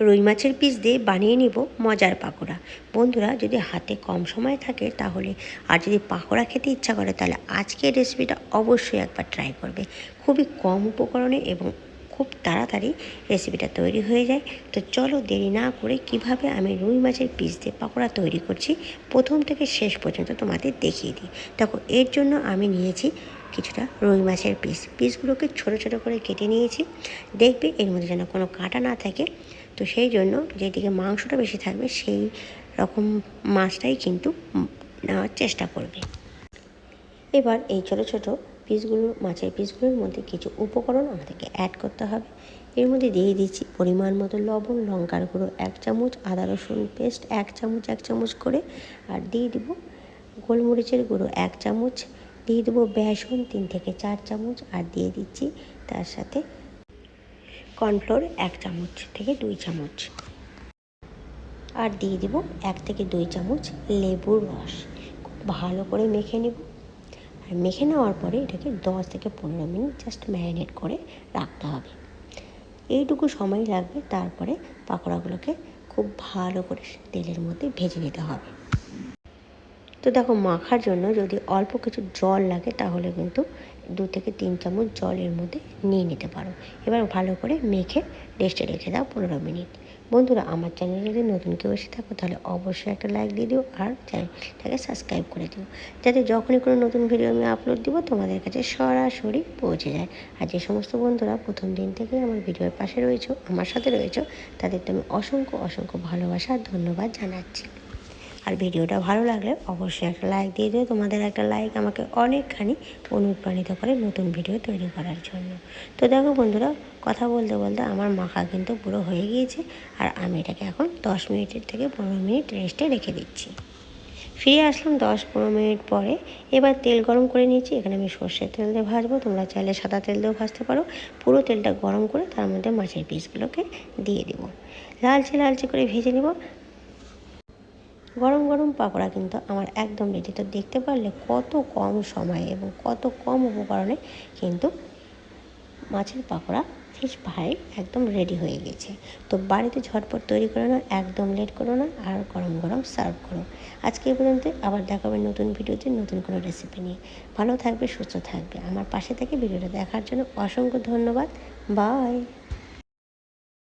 রুই মাছের পিস দিয়ে বানিয়ে নিব মজার পাকোড়া। বন্ধুরা, যদি হাতে কম সময় থাকে তাহলে, আর যদি পাকোড়া খেতে ইচ্ছা করে তাহলে আজকের রেসিপিটা অবশ্যই একবার ট্রাই করবে। খুবই কম উপকরণে এবং খুব তাড়াতাড়ি রেসিপিটা তৈরি হয়ে যায়। তো চলো দেরি না করে কীভাবে আমি রুই মাছের পিস দিয়ে পাকোড়া তৈরি করছি, প্রথম থেকে শেষ পর্যন্ত তোমাদের দেখিয়ে দিই। দেখো, এর জন্য আমি নিয়েছি কিছুটা রুই মাছের পিস। পিসগুলোকে ছোট ছোট করে কেটে নিয়েছি। দেখবে এর মধ্যে যেন কোনো কাটা না থাকে। তো সেই জন্য যেদিকে মাংসটা বেশি থাকবে, সেই রকম মাছটাই কিন্তু নেওয়ার চেষ্টা করবে। এবার এই ছোট ছোট পিসগুলো, মাছের পিসগুলোর মধ্যে কিছু উপকরণ আমাদেরকে অ্যাড করতে হবে। এর মধ্যে দিয়ে দিচ্ছি পরিমাণ মতো লবণ, লঙ্কার গুঁড়ো এক চামচ, আদা রসুন পেস্ট এক চামচ এক চামচ করে, আর দিয়ে দিব গোলমরিচের গুঁড়ো এক চামচ, দিয়ে দেবো বেসন তিন থেকে চার চামচ, আর দিয়ে দিচ্ছি তার সাথে কর্নফ্লোর এক চামচ থেকে দুই চামচ। আর দিয়ে দিব এক থেকে দুই চামচ লেবুর রস। খুব ভালো করে মেখে নেব। আর মেখে নেওয়ার পরে এটাকে দশ থেকে পনেরো মিনিট জাস্ট ম্যারিনেট করে রাখতে হবে। এইটুকু সময় লাগবে, তারপরে পাকোড়াগুলোকে খুব ভালো করে তেলের মধ্যে ভেজে নিতে হবে। তো দেখো, মাখার জন্য যদি অল্প কিছু জল লাগে, তাহলে কিন্তু দু থেকে তিন চামচ জল এর মধ্যে নিয়ে নিতে পারো। এবার ভালো করে মেখে রেস্টে রেখে দাও পনেরো মিনিট। বন্ধুরা, আমার চ্যানেলে যদি নতুন কেউ এসে থাকো, তাহলে অবশ্যই একটা লাইক দিয়ে দিও আর চ্যানেলটাকে সাবস্ক্রাইব করে দিও। যাতে যখনই কোনো নতুন ভিডিও আমি আপলোড দিব, তোমাদের কাছে সরাসরি পৌঁছে যায়। আর যে সমস্ত বন্ধুরা প্রথম দিন থেকে আমার ভিডিওর পাশে রয়েছো, আমার সাথে রয়েছো, তাদেরকে আমি অসংখ্য অসংখ্য ভালোবাসা, ধন্যবাদ জানাচ্ছি। আর ভিডিওটা ভালো লাগলে অবশ্যই একটা লাইক দিয়ে দিও। তোমাদের একটা লাইক আমাকে অনেকখানি অনুপ্রাণিত করে নতুন ভিডিও তৈরি করার জন্য। তো দেখো বন্ধুরা, কথা বলতে বলতে আমার মাখা কিন্তু পুরো হয়ে গিয়েছে আর আমি এটাকে এখন দশ মিনিটের থেকে পনেরো মিনিট রেস্টে রেখে দিচ্ছি। ফিরে আসলাম দশ পনেরো মিনিট পরে। এবার তেল গরম করে নিয়েছি। এখানে আমি সর্ষের তেল দিয়ে ভাজবো। তোমরা চাইলে সাদা তেল দিয়েও ভাজতে পারো। পুরো তেলটা গরম করে তার মধ্যে মাছের পিসগুলোকে দিয়ে দেবো। লালচে লালচে করে ভেজে নেব। গরম গরম পাকোড়া কিন্তু আমার একদম রেডি তো দেখতে পারলে কত কম সময়ে এবং কত কম উপকরণে কিন্তু মাছের পাকোড়া ফিশ ফ্রাই একদম রেডি হয়ে গেছে। তো বাড়িতে ঝটপট তৈরি করে না একদম লেট করো না, আর গরম গরম সার্ভ করো। আজকে এই পর্যন্ত, আবার দেখাবে নতুন ভিডিওতে নতুন কোনো রেসিপি নিয়ে। ভালো থাকবে, সুস্থ থাকবে। আমার পাশে থেকে ভিডিওটা দেখার জন্য অসংখ্য ধন্যবাদ। বাই